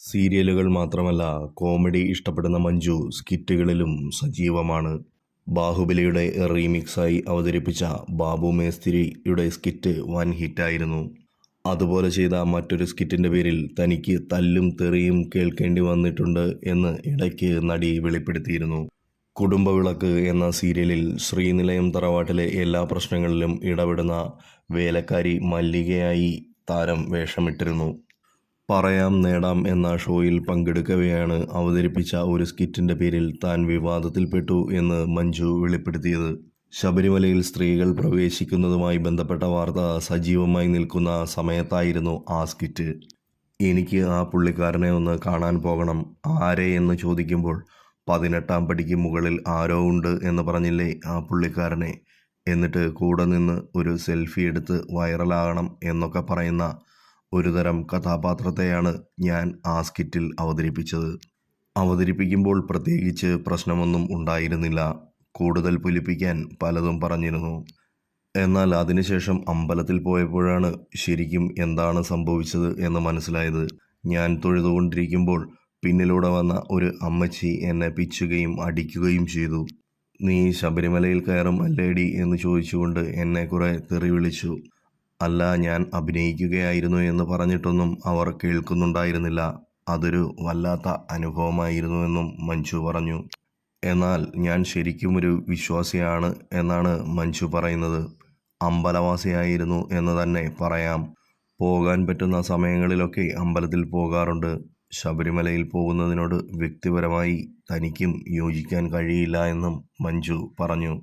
സീരിയലുകൾ മാത്രമല്ല കോമഡി ഇഷ്ടപ്പെടുന്ന മഞ്ജു സ്കിറ്റുകളിലും സജീവമാണ്. ബാഹുബലിയുടെ റീമിക്സായി അവതരിപ്പിച്ച ബാബു മേസ്തിരിയുടെ സ്കിറ്റ് വൻ ഹിറ്റായിരുന്നു. അതുപോലെ ചെയ്ത മറ്റൊരു സ്കിറ്റിന്റെ പേരിൽ തനിക്ക് തല്ലും തെറിയും കേൾക്കേണ്ടി വന്നിട്ടുണ്ട് എന്ന് ഇടയ്ക്ക് നടി വെളിപ്പെടുത്തിയിരുന്നു. കുടുംബവിളക്ക് എന്ന സീരിയലിൽ ശ്രീനിലയം തറവാട്ടിലെ എല്ലാ പ്രശ്നങ്ങളിലും ഇടപെടുന്ന വേലക്കാരി മല്ലികയായി താരം വേഷമിട്ടിരുന്നു. പറയാം നേടാം എന്ന ഷോയിൽ പങ്കെടുക്കവെയാണ് അവതരിപ്പിച്ച ഒരു സ്കിറ്റിന്റെ പേരിൽ താൻ വിവാദത്തിൽപ്പെട്ടു എന്ന് മഞ്ജു വെളിപ്പെടുത്തിയത്. ശബരിമലയിൽ സ്ത്രീകൾ പ്രവേശിക്കുന്നതുമായി ബന്ധപ്പെട്ട വാർത്ത സജീവമായി നിൽക്കുന്ന സമയത്തായിരുന്നു ആ സ്കിറ്റ്. എനിക്ക് ആ പുള്ളിക്കാരനെ ഒന്ന് കാണാൻ പോകണം. ആരെ എന്ന് ചോദിക്കുമ്പോൾ പതിനെട്ടാം പടിക്ക് മുകളിൽ ആരോ ഉണ്ട് എന്ന് പറഞ്ഞില്ലേ ആ പുള്ളിക്കാരനെ. എന്നിട്ട് കൂടെ നിന്ന് ഒരു സെൽഫി എടുത്ത് വൈറലാകണം എന്നൊക്കെ പറയുന്ന ഒരുതരം കഥാപാത്രത്തെയാണ് ഞാൻ ആ സ്കിറ്റിൽ അവതരിപ്പിച്ചത്. അവതരിപ്പിക്കുമ്പോൾ പ്രത്യേകിച്ച് പ്രശ്നമൊന്നും ഉണ്ടായിരുന്നില്ല. കൂടുതൽ പുലിപ്പിക്കാൻ പലതും പറഞ്ഞിരുന്നു. എന്നാൽ അതിനുശേഷം അമ്പലത്തിൽ പോയപ്പോഴാണ് ശരിക്കും എന്താണ് സംഭവിച്ചത് എന്ന് മനസ്സിലായത്. ഞാൻ തൊഴുതുകൊണ്ടിരിക്കുമ്പോൾ പിന്നിലൂടെ വന്ന ഒരു അമ്മച്ചി എന്നെ പിച്ചുകയും അടിക്കുകയും ചെയ്തു. നീ ശബരിമലയിൽ കയറും അല്ലേടി? എന്ന് ചോദിച്ചുകൊണ്ട് എന്നെ കുറെ തെറി വിളിച്ചു. അല്ല ഞാൻ അഭിനയിക്കുകയായിരുന്നു എന്ന് പറഞ്ഞിട്ടൊന്നും അവർ കേൾക്കുന്നുണ്ടായിരുന്നില്ല. അതൊരു വല്ലാത്ത അനുഭവമായിരുന്നുവെന്നും മഞ്ജു പറഞ്ഞു. എന്നാൽ ഞാൻ ശരിക്കും ഒരു വിശ്വാസിയാണ് എന്നാണ് മഞ്ജു പറയുന്നത്. അമ്പലവാസിയായിരുന്നു എന്ന് തന്നെ പറയാം. പോകാൻ പറ്റുന്ന സമയങ്ങളിലൊക്കെ അമ്പലത്തിൽ പോകാറുണ്ട്. ശബരിമലയിൽ പോകുന്നതിനോട് വ്യക്തിപരമായി തനിക്കും യോജിക്കാൻ കഴിയില്ല എന്നും മഞ്ജു പറഞ്ഞു.